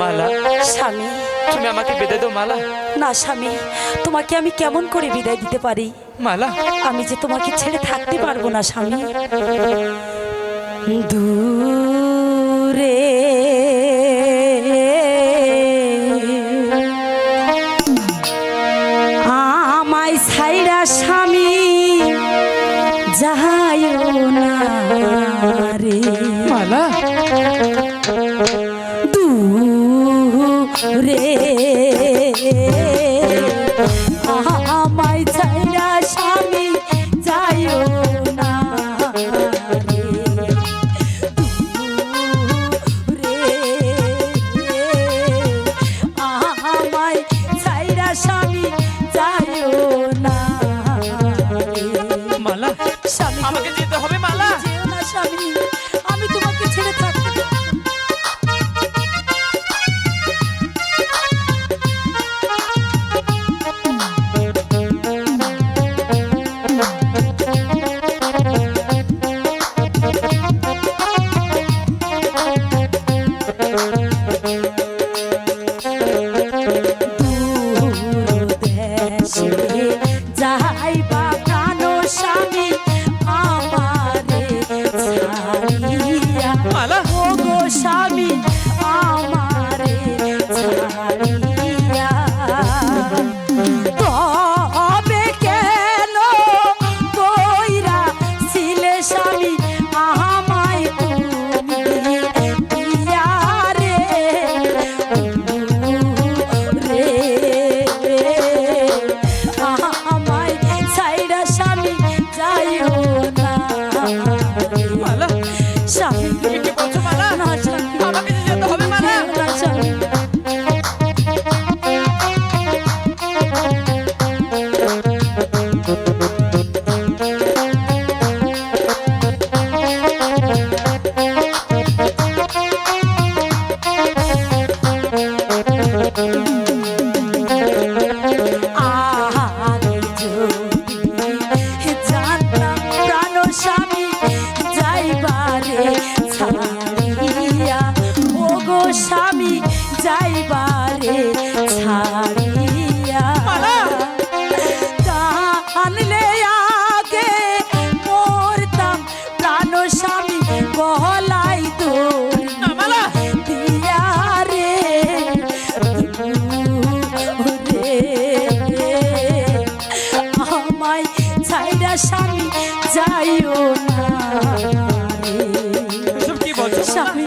মালা। স্বামী তুমি আমাকে বেঁধে দাও মালা। না স্বামী তোমাকে আমি কেমন করে বিদায় দিতে পারি? মালা। আমি যে তোমাকে ছেড়ে থাকতে পারব না স্বামী। দূরে। আমায় সাইরা স্বামী যাহাই না রে। মালা। Música স্বামী যাইবারে ছাড়িয়া। আনলে আগে মরতাম প্রাণ স্বামী গহলাই দিয়া রে। আমায় ছাইরা স্বামী যাইও না স্বামী